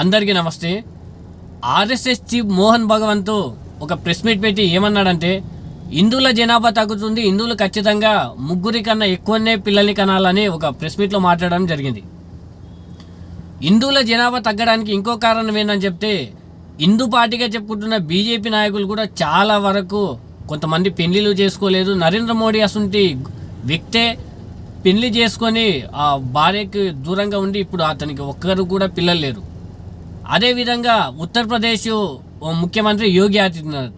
అందరికీ నమస్తే. RSS chief Mohan Bhagavanth ఒక ప్రెస్ మీట్ పెట్టి ఏమన్నాడంటే హిందువుల జనాభా తగ్గుతుంది హిందువులు ఖచ్చితంగా ముగ్గురి కన్నా ఎక్కువనే పిల్లల్ని కనాలని ఒక ప్రెస్ మీట్లో మాట్లాడడం జరిగింది. హిందువుల జనాభా తగ్గడానికి ఇంకో కారణం ఏంటని చెప్తే హిందూ పార్టీగా చెప్పుకుంటున్న బీజేపీ నాయకులు కూడా చాలా వరకు కొంతమంది పెళ్ళిళ్ళు చేసుకోలేదు. నరేంద్ర మోడీ అసంటి వ్యక్తే పెళ్ళి చేసుకొని ఆ భార్యకి దూరంగా ఉండి ఇప్పుడు అతనికి ఒక్కరు కూడా పిల్లలు లేరు. అదేవిధంగా ఉత్తరప్రదేశ్ ముఖ్యమంత్రి యోగి ఆదిత్యనాథ్.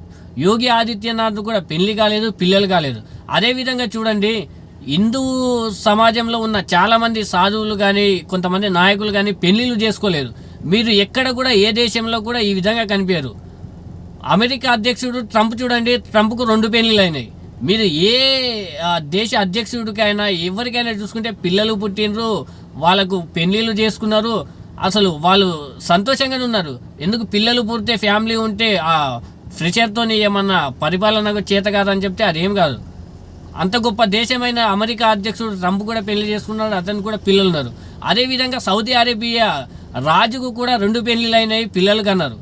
యోగి ఆదిత్యనాథ్ కూడా పెళ్ళి కాలేదు పిల్లలు కాలేదు. అదేవిధంగా చూడండి హిందూ సమాజంలో ఉన్న చాలామంది సాధువులు కానీ కొంతమంది నాయకులు కానీ పెళ్ళిళ్ళు చేసుకోలేదు మీరు ఎక్కడ కూడా ఏ దేశంలో కూడా ఈ విధంగా కనిపించరు. అమెరికా అధ్యక్షుడు ట్రంప్ చూడండి ట్రంప్కు రెండు పెళ్ళిళ్ళు అయినాయి. మీరు ఏ దేశ అధ్యక్షుడికైనా ఎవరికైనా చూసుకుంటే పిల్లలు పుట్టినరు వాళ్ళకు పెళ్ళిళ్ళు చేసుకున్నారు అసలు వాళ్ళు సంతోషంగానే ఉన్నారు. ఎందుకు పిల్లలు పూర్తి ఫ్యామిలీ ఉంటే ఆ ఫ్రెషర్తో ఏమన్నా పరిపాలనకు చేత కాదని చెప్తే అదేం కాదు. అంత గొప్ప దేశమైన అమెరికా అధ్యక్షుడు ట్రంప్ కూడా పెళ్ళి చేసుకున్నాడు అతను కూడా పిల్లలు ఉన్నారు అదేవిధంగా సౌదీ అరేబియా రాజుకు కూడా రెండు పెళ్ళిళ్ళు అయినాయి పిల్లలు కన్నారు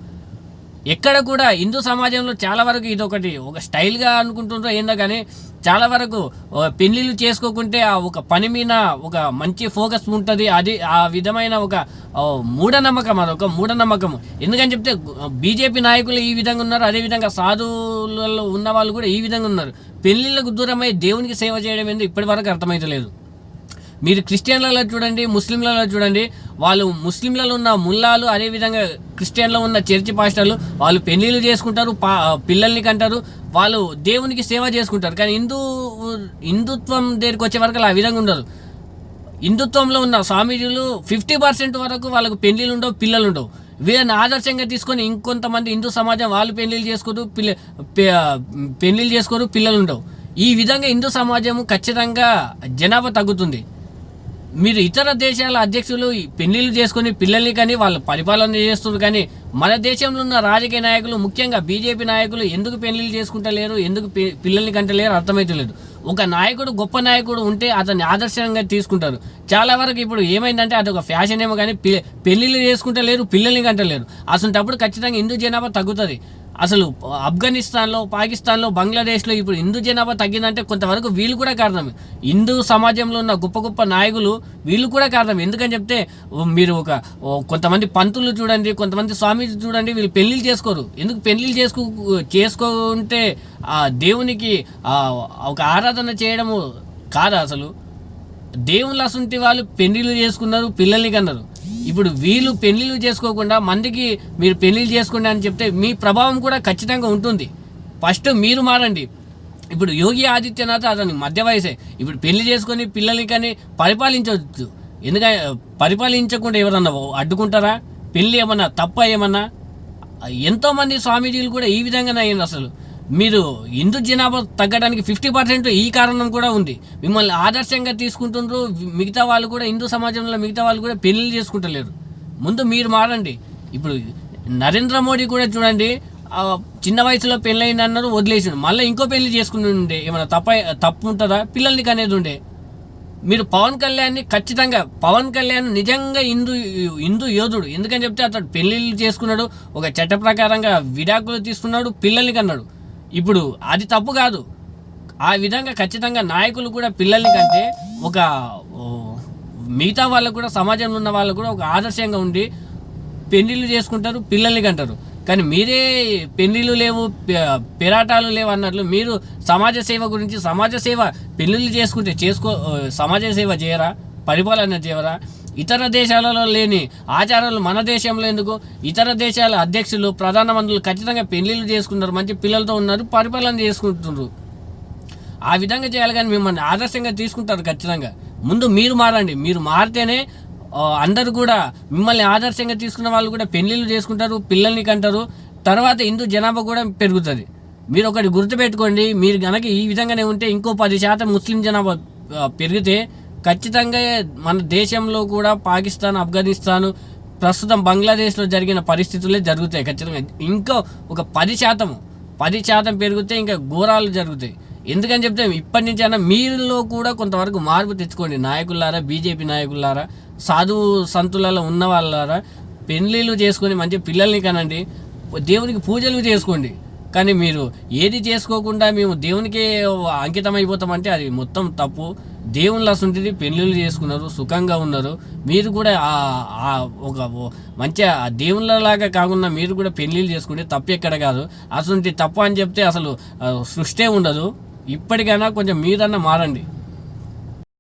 ఎక్కడ కూడా హిందూ సమాజంలో చాలా వరకు ఇది ఒకటి ఒక స్టైల్గా అనుకుంటుండ్రో ఏందో కానీ చాలా వరకు పెళ్ళిళ్ళు పెళ్ళిళ్ళు చేసుకోకుంటే ఆ ఒక పని మీద ఒక మంచి ఫోకస్ ఉంటుంది. అది ఆ విధమైన ఒక మూఢనమ్మకం అది ఒక మూఢనమ్మకం ఎందుకని చెప్తే బీజేపీ నాయకులు ఈ విధంగా ఉన్నారు అదేవిధంగా సాధువులలో ఉన్న వాళ్ళు కూడా ఈ విధంగా ఉన్నారు. పెళ్ళిళ్ళకు దూరమై దేవునికి సేవ చేయడం ఏందో ఇప్పటి వరకు అర్థమైతలేదు. మీరు క్రిస్టియన్లలో చూడండి ముస్లింలలో చూడండి వాళ్ళు ముస్లింలలో ఉన్న ముల్లాలు అదేవిధంగా క్రిస్టియన్లో ఉన్న చర్చి పాస్టర్లు వాళ్ళు పెళ్ళిళ్ళు చేసుకుంటారు పా పిల్లల్ని కంటారు వాళ్ళు దేవునికి సేవ చేసుకుంటారు. కానీ హిందూ హిందుత్వం దగ్గరికి వచ్చే వరకు అలా ఆ విధంగా ఉండరు హిందుత్వంలో ఉన్న స్వామీజీలు ఫిఫ్టీ పర్సెంట్ వరకు వాళ్ళకు పెళ్ళిళ్ళు ఉండవు పిల్లలు ఉండవు. వీళ్ళని ఆదర్శంగా తీసుకొని ఇంకొంతమంది హిందూ సమాజం వాళ్ళు పెళ్ళిళ్ళు చేసుకోరు పిల్ల పెళ్ళిళ్ళు పెళ్ళిళ్ళు చేసుకోరు పిల్లలు ఉండవు. ఈ విధంగా హిందూ సమాజం ఖచ్చితంగా జనాభా తగ్గుతుంది. మీరు ఇతర దేశాల అధ్యక్షులు పెళ్ళిళ్ళు చేసుకుని పిల్లల్ని కానీ వాళ్ళు పరిపాలన చేస్తున్నారు కానీ మన దేశంలో ఉన్న రాజకీయ నాయకులు ముఖ్యంగా బీజేపీ నాయకులు ఎందుకు పెళ్ళిళ్ళు చేసుకుంటలేరు ఎందుకు పిల్లల్ని కంటలేరు అర్థమైతలేదు. ఒక నాయకుడు గొప్ప నాయకుడు ఉంటే అతన్ని ఆదర్శంగా తీసుకుంటారు. చాలా వరకు ఇప్పుడు ఏమైందంటే అది ఒక ఫ్యాషన్ ఏమో కానీ పెళ్ళిళ్ళు చేసుకుంటలేరు పిల్లల్ని కంటలేరు. అసలు ఖచ్చితంగా హిందూ జనాభా తగ్గుతుంది. అసలు ఆఫ్ఘనిస్తాన్లో పాకిస్తాన్లో బంగ్లాదేశ్లో ఇప్పుడు హిందూ జనాభా తగ్గిందంటే కొంతవరకు వీళ్ళు కూడా కారణం. హిందూ సమాజంలో ఉన్న గొప్ప గొప్ప నాయకులు వీళ్ళు కూడా కారణం. ఎందుకని చెప్తే మీరు ఒక కొంతమంది పంతులు చూడండి కొంతమంది స్వామీజీ చూడండి వీళ్ళు పెళ్ళిళ్ళు చేసుకోరు. ఎందుకు పెళ్ళిళ్ళు చేసుకో చేసుకుంటే ఆ దేవునికి ఒక ఆరాధన చేయడము కాదా అసలు? దేవుళ్ళు అసంటి వాళ్ళు పెళ్ళిళ్ళు చేసుకున్నారు పిల్లల్ని కన్నారు. ఇప్పుడు వీళ్ళు పెళ్ళిళ్ళు చేసుకోకుండా మందికి మీరు పెళ్ళిళ్ళు చేసుకోండి అని చెప్తే మీ ప్రభావం కూడా ఖచ్చితంగా ఉంటుంది. ఫస్ట్ మీరు మారండి. ఇప్పుడు యోగి ఆదిత్యనాథ్ అతని మధ్య వయసే. ఇప్పుడు పెళ్ళి చేసుకొని పిల్లల్ని కానీ పరిపాలించవచ్చు ఎందుకంటే పరిపాలించకుండా ఎవరన్నా అడ్డుకుంటారా? పెళ్ళి ఏమన్నా తప్ప ఏమన్నా? ఎంతోమంది స్వామీజీలు కూడా ఈ విధంగానే అయ్యింది అసలు. మీరు హిందూ జనాభా తగ్గడానికి ఫిఫ్టీ పర్సెంట్ ఈ కారణం కూడా ఉంది. మిమ్మల్ని ఆదర్శంగా తీసుకుంటుండ్రు మిగతా వాళ్ళు కూడా హిందూ సమాజంలో మిగతా వాళ్ళు కూడా పెళ్ళిళ్ళు చేసుకుంటలేరు. ముందు మీరు మారండి. ఇప్పుడు నరేంద్ర మోడీ కూడా చూడండి చిన్న వయసులో పెళ్ళయింది అన్నారు వదిలేసిండు. మళ్ళీ ఇంకో పెళ్ళి చేసుకుని ఉండే ఏమైనా తప్ప తప్పు ఉంటుందా? పిల్లల్ని కనేది ఉండే. మీరు పవన్ కళ్యాణ్ని ఖచ్చితంగా పవన్ కళ్యాణ్ నిజంగా హిందూ హిందూ యోధుడు. ఎందుకని చెప్తే అతడు పెళ్ళిళ్ళు చేసుకున్నాడు ఒక చట్ట ప్రకారంగా విడాకులు తీసుకున్నాడు పిల్లల్ని కన్నాడు. ఇప్పుడు అది తప్పు కాదు. ఆ విధంగా ఖచ్చితంగా నాయకులు కూడా పిల్లల్ని కంటే ఒక మిగతా వాళ్ళకు కూడా సమాజంలో ఉన్న వాళ్ళకు కూడా ఒక ఆదర్శంగా ఉండి పెళ్ళిళ్ళు చేసుకుంటారు పిల్లల్ని కంటారు. కానీ మీరే పెళ్ళిళ్ళు లేవు పెరాటాలు లేవు అన్నట్లు మీరు సమాజ సేవ గురించి సమాజ సేవ పెళ్ళిళ్ళు చేసుకుంటే చేసుకో సమాజ సేవ చేయరా? పరిపాలన చేయరా? ఇతర దేశాలలో లేని ఆచారాలు మన దేశంలో ఎందుకు? ఇతర దేశాల అధ్యక్షులు ప్రధానమంత్రులు ఖచ్చితంగా పెళ్ళిళ్ళు చేసుకుంటారు మంచి పిల్లలతో ఉన్నారు పరిపాలన చేసుకుంటున్నారు ఆ విధంగా చేయాలి కానీ మిమ్మల్ని ఆదర్శంగా తీసుకుంటారు ఖచ్చితంగా. ముందు మీరు మారండి. మీరు మారితేనే అందరూ కూడా మిమ్మల్ని ఆదర్శంగా తీసుకున్న వాళ్ళు కూడా పెళ్ళిళ్ళు చేసుకుంటారు పిల్లల్ని కంటారు. తర్వాత హిందూ జనాభా కూడా పెరుగుతుంది. మీరు ఒకటి గుర్తుపెట్టుకోండి. మీరు గనక ఈ విధంగానే ఉంటే ఇంకో పది శాతం ముస్లిం జనాభా పెరిగితే ఖచ్చితంగా మన దేశంలో కూడా పాకిస్తాన్ ఆఫ్ఘనిస్తాన్ ప్రస్తుతం బంగ్లాదేశ్లో జరిగిన పరిస్థితులే జరుగుతాయి ఖచ్చితంగా. ఇంకా ఒక పది శాతం పది శాతం పెరిగితే ఇంకా ఘోరాలు జరుగుతాయి. ఎందుకని చెప్తే ఇప్పటి నుంచి అయినా మీలో కూడా కొంతవరకు మార్పు తెచ్చుకోండి. నాయకులారా బీజేపీ నాయకులారా సాధువు సంతులలో ఉన్న వాళ్ళారా పెళ్ళిళ్ళు చేసుకొని మంచి పిల్లల్ని కనండి. దేవునికి పూజలు చేసుకోండి. కానీ మీరు ఏది చేసుకోకుండా మేము దేవునికే అంకితం అయిపోతామంటే అది మొత్తం తప్పు. దేవుళ్ళ సుంటిది పెళ్ళిళ్ళు చేసుకున్నారు సుఖంగా ఉన్నారు. మీరు కూడా ఆ- ఒక మంచి మంచిగా దేవుళ్ళలాగా కాకుండా మీరు కూడా పెళ్ళిళ్ళు చేసుకుంటే తప్పు ఎక్కడ కాదు. అసలు తప్పు అని చెప్తే అసలు సృష్టే ఉండదు. ఇప్పటికైనా కొంచెం మీరన్నా మారండి.